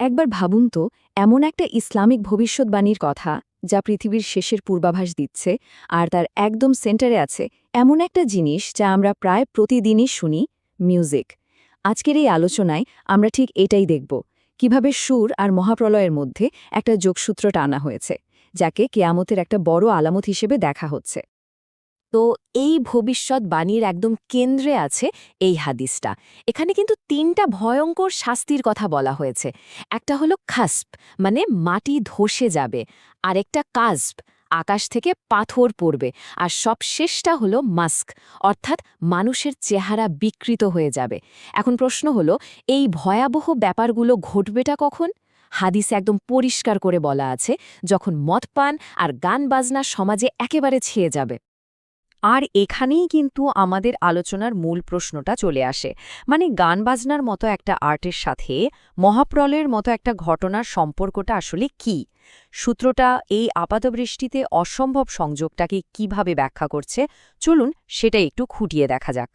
একবার ভাবুন তো, এমন একটা ইসলামিক ভবিষ্যৎবাণীর কথা, যা পৃথিবীর শেষের পূর্বাভাস দিচ্ছে, আর তার একদম সেন্টারে আছে, এমন একটা জিনিস যা আমরা প্রায় প্রতিদিনই শুনি, মিউজিক। আজকের এই আলোচনায় আমরা ঠিক এটাই দেখব, কীভাবে সুর আর মহাপ্রলয়ের মধ্যে একটা যোগসূত্র টানা হয়েছে, যাকে কেয়ামতের একটা বড় আলামত হিসেবে দেখা হচ্ছে। তো এই ভবিষ্যৎবাণীর একদম কেন্দ্রে আছে এই হাদিসটা। এখানে কিন্তু তিনটা ভয়ঙ্কর শাস্তির কথা বলা হয়েছে। একটা হলো খাসপ মানে মাটি ধসে যাবে। আরেকটা কাজব আকাশ থেকে পাথর পড়বে। আর সবশেষটা হলো মাস্ক, অর্থাৎ মানুষের চেহারা বিকৃত হয়ে যাবে। এখন প্রশ্ন হলো, এই ভয়াবহ ব্যাপারগুলো ঘটবেটা কখন? হাদিসে একদম পরিষ্কার করে বলা আছে, যখন মদ পান আর গান বাজনা সমাজে একেবারে ছেয়ে যাবে। আর এখানেই কিন্তু আমাদের আলোচনার মূল প্রশ্নটা চলে আসে। মানে গান বাজনার মতো একটা আর্টের সাথে মহাপ্রলয়ের মতো একটা ঘটনার সম্পর্কটা আসলে কি? সূত্রটা এই আপাতবৃষ্টিতে অসম্ভব সংযোগটাকে কীভাবে ব্যাখ্যা করছে? চলুন সেটা একটু খুঁটিয়ে দেখা যাক।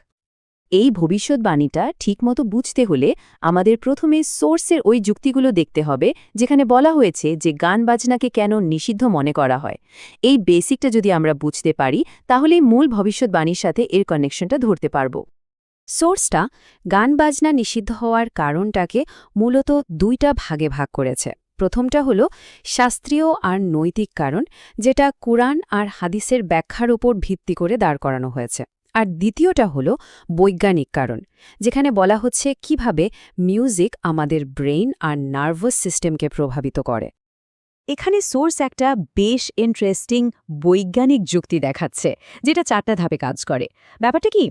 এই ভবিষ্যৎবাণীটা ঠিকমতো বুঝতে হলে আমাদের প্রথমে সোর্সের ওই যুক্তিগুলো দেখতে হবে, যেখানে বলা হয়েছে যে গান বাজনাকে কেন নিষিদ্ধ মনে করা হয়। এই বেসিকটা যদি আমরা বুঝতে পারি, তাহলেই মূল ভবিষ্যৎবাণীর সাথে এর কানেকশনটা ধরতে পারব। সোর্সটা গান বাজনা নিষিদ্ধ হওয়ার কারণটাকে মূলত দুইটা ভাগে ভাগ করেছে। প্রথমটা হল শাস্ত্রীয় আর নৈতিক কারণ, যেটা কোরআন আর হাদিসের ব্যাখ্যার উপর ভিত্তি করে দাঁড় করানো হয়েছে। আর দ্বিতীয়টা হলো বৈজ্ঞানিক কারণ, যেখানে বলা হচ্ছে কীভাবে মিউজিক আমাদের ব্রেইন আর নার্ভাস সিস্টেমকে প্রভাবিত করে। এখানে সোর্স একটা বেশ ইন্টারেস্টিং বৈজ্ঞানিক যুক্তি দেখাচ্ছে, যেটা চারটা ধাপে কাজ করে। ব্যাপারটা কি?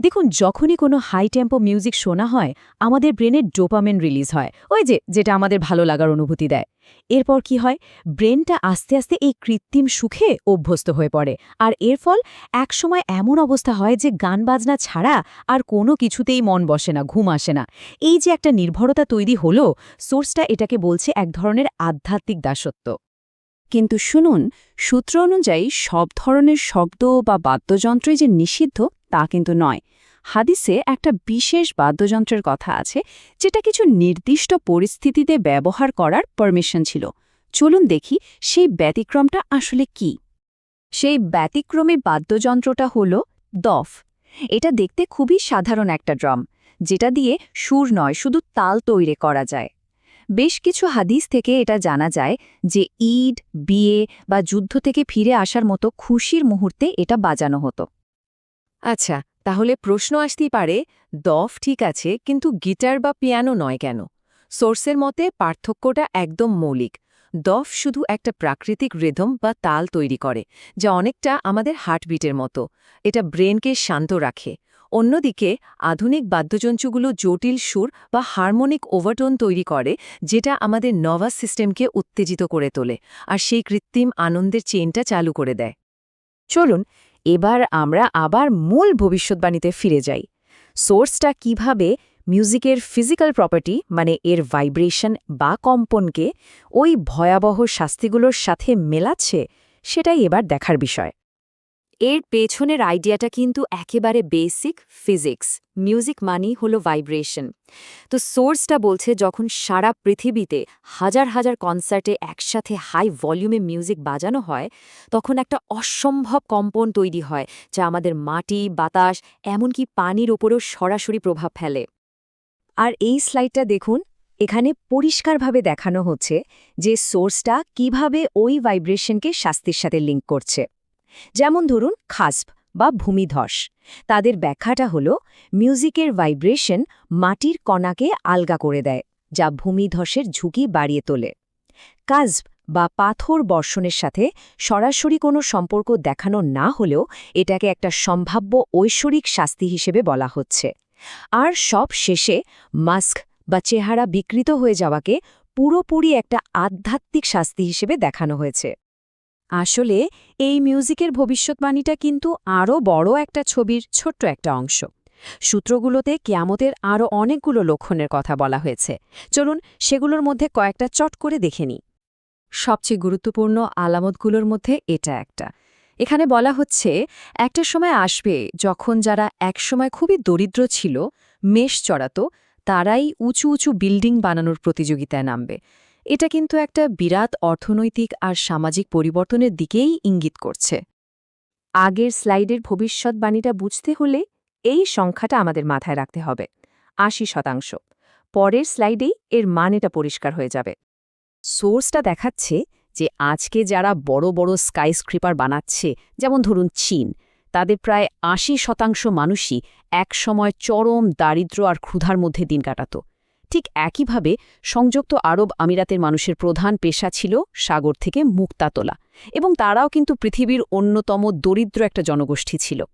দেখুন, যখনই কোনো হাই টেম্পো মিউজিক শোনা হয়, আমাদের ব্রেনের ডোপামেন রিলিজ হয়, ওই যে, যেটা আমাদের ভালো লাগার অনুভূতি দেয়। এরপর কি হয়? ব্রেনটা আস্তে আস্তে এই কৃত্রিম সুখে অভ্যস্ত হয়ে পড়ে, আর এর ফল একসময় এমন অবস্থা হয় যে, গান বাজনা ছাড়া আর কোনো কিছুতেই মন বসে না, ঘুম আসে না। এই যে একটা নির্ভরতা তৈরি হলো, সোর্সটা এটাকে বলছে এক ধরনের আধ্যাত্মিক দাসত্ব। কিন্তু শুনুন, সূত্র অনুযায়ী সব ধরনের শব্দ বা বাদ্যযন্ত্রই যে নিষিদ্ধ, তা কিন্তু নয়। হাদিসে একটা বিশেষ বাদ্যযন্ত্রের কথা আছে, যেটা কিছু নির্দিষ্ট পরিস্থিতিতে ব্যবহার করার পারমিশন ছিল। চলুন দেখি সেই ব্যতিক্রমটা আসলে কি। সেই ব্যতিক্রমী বাদ্যযন্ত্রটা হল দফ। এটা দেখতে খুবই সাধারণ একটা ড্রাম, যেটা দিয়ে সুর নয়, শুধু তাল তৈরি করা যায়। বেশ কিছু হাদিস থেকে এটা জানা যায় যে ঈদ, বিয়ে বা যুদ্ধ থেকে ফিরে আসার মতো খুশির মুহূর্তে এটা বাজানো হতো। আচ্ছা তাহলে প্রশ্ন আসতেই পারে, দফ ঠিক আছে, কিন্তু গিটার বা পিয়ানো নয় কেন? সোর্সের মতে পার্থক্যটা একদম মৌলিক। দফ শুধু একটা প্রাকৃতিক রিদম বা তাল তৈরি করে, যা অনেকটা আমাদের হার্টবিটের মতো। এটা ব্রেনকে শান্ত রাখে। অন্যদিকে, আধুনিক বাদ্যযন্ত্রগুলো জটিল সুর বা হারমোনিক ওভারটোন তৈরি করে, যেটা আমাদের নভাস সিস্টেমকে উত্তেজিত করে তোলে আর সেই কৃত্রিম আনন্দের চেনটা চালু করে দেয়। চলুন, এবার আমরা আবার মূল ভবিষ্যৎবাণীতে ফিরে যাই। সোর্সটা কীভাবে মিউজিকের ফিজিক্যাল প্রপার্টি মানে এর ভাইব্রেশন বা কম্পনকে, ওই ভয়াবহ শাস্তিগুলোর সাথে মেলাচ্ছে, সেটাই এবার দেখার বিষয়। এর পেছনের আইডিয়াটা কিন্তু একেবারে বেসিক ফিজিক্স মিউজিক মানি হলো ভাইব্রেশন তো সোর্সটা বলছে যখন সারা পৃথিবীতে হাজার হাজার কনসার্টে একসাথে হাই ভলিউমে মিউজিক বাজানো হয়, তখন একটা অসম্ভব কম্পন তৈরি হয়, যা আমাদের মাটি, বাতাস, এমনকি পানির ওপরও সরাসরি প্রভাব ফেলে। আর এই স্লাইডটা দেখুন, এখানে পরিষ্কারভাবে দেখানো হচ্ছে যে সোর্সটা কীভাবে ওই ভাইব্রেশনকে শাস্তির সাথে লিঙ্ক করছে। যেমন ধরুন খাসপ বা ভূমিধস। তাদের ব্যাখ্যাটা হল, মিউজিকের ভাইব্রেশন মাটির কণাকে আলগা করে দেয়, যা ভূমিধসের ঝুঁকি বাড়িয়ে তোলে। কাজব বা পাথর বর্ষণের সাথে সরাসরি কোনো সম্পর্ক দেখানো না হলেও এটাকে একটা সম্ভাব্য ঐশ্বরিক শাস্তি হিসেবে বলা হচ্ছে। আর সব শেষে মাস্ক বা চেহারা বিকৃত হয়ে যাওয়াকে পুরোপুরি একটা আধ্যাত্মিক শাস্তি হিসেবে দেখানো হয়েছে। আসলে, এই মিউজিকের ভবিষ্যৎবাণীটা কিন্তু আরও বড় একটা ছবির ছোট্ট একটা অংশ। সূত্রগুলোতে কেয়ামতের আরও অনেকগুলো লক্ষণের কথা বলা হয়েছে। চলুন সেগুলোর মধ্যে কয়েকটা চট করে দেখে নিই। সবচেয়ে গুরুত্বপূর্ণ আলামতগুলোর মধ্যে এটা একটা। এখানে বলা হচ্ছে, একটা সময় আসবে যখন যারা একসময় খুবই দরিদ্র ছিল, মেষ চড়াত, তারাই উঁচু উঁচু বিল্ডিং বানানোর প্রতিযোগিতায় নামবে। এটা কিন্তু একটা বিরাট অর্থনৈতিক আর সামাজিক পরিবর্তনের দিকেই ইঙ্গিত করছে। আগের স্লাইডের ভবিষ্যৎবাণীটা বুঝতে হলে এই সংখ্যাটা আমাদের মাথায় রাখতে হবে। আশি শতাংশ। পরের স্লাইডেই এর মানেটা পরিষ্কার হয়ে যাবে। সোর্সটা দেখাচ্ছে যে আজকে যারা বড় বড় স্কাইস্ক্রিপার বানাচ্ছে, যেমন ধরুন চীন, তাদের প্রায় আশি শতাংশ মানুষই একসময় চরম দারিদ্র্য আর ক্ষুধার মধ্যে দিন কাটাত। ঠিক একইভাবে সংযুক্ত আরব আমিরাতের মানুষের প্রধান পেশা ছিল সাগর থেকে মুক্তা তোলা এবং তারাও কিন্তু পৃথিবীর অন্যতম দরিদ্র একটা জনগোষ্ঠী ছিল।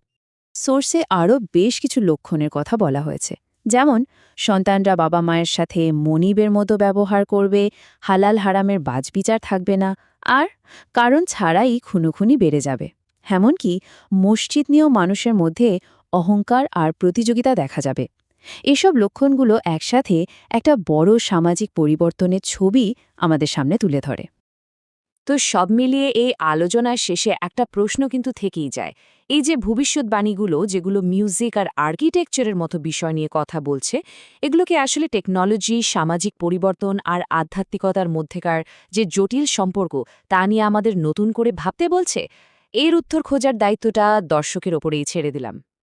সোর্সে আরও বেশ কিছু লক্ষণের কথা বলা হয়েছে। যেমন, সন্তানরা বাবা মায়ের সাথে মনিবের মতো ব্যবহার করবে, হালাল হারামের বাজবিচার থাকবে না, আর কারণ ছাড়াই খুনোখুনি বেড়ে যাবে। এমনকি মসজিদ নিয়েও মানুষের মধ্যে অহংকার আর প্রতিযোগিতা দেখা যাবে। এসব লক্ষণগুলো একসাথে একটা বড় সামাজিক পরিবর্তনের ছবি আমাদের সামনে তুলে ধরে। তো সব মিলিয়ে এই আলোচনার শেষে একটা প্রশ্ন কিন্তু থেকেই যায়। এই যে ভবিষ্যৎবাণীগুলো, যেগুলো মিউজিক আর আর্কিটেকচারের মতো বিষয় নিয়ে কথা বলছে এগুলোকে আসলে টেকনোলজি, সামাজিক পরিবর্তন আর আধ্যাত্মিকতার মধ্যেকার যে জটিল সম্পর্ক, তা নিয়ে আমাদের নতুন করে ভাবতে বলছে? এর উত্তর খোঁজার দায়িত্বটা দর্শকের ওপরেই ছেড়ে দিলাম।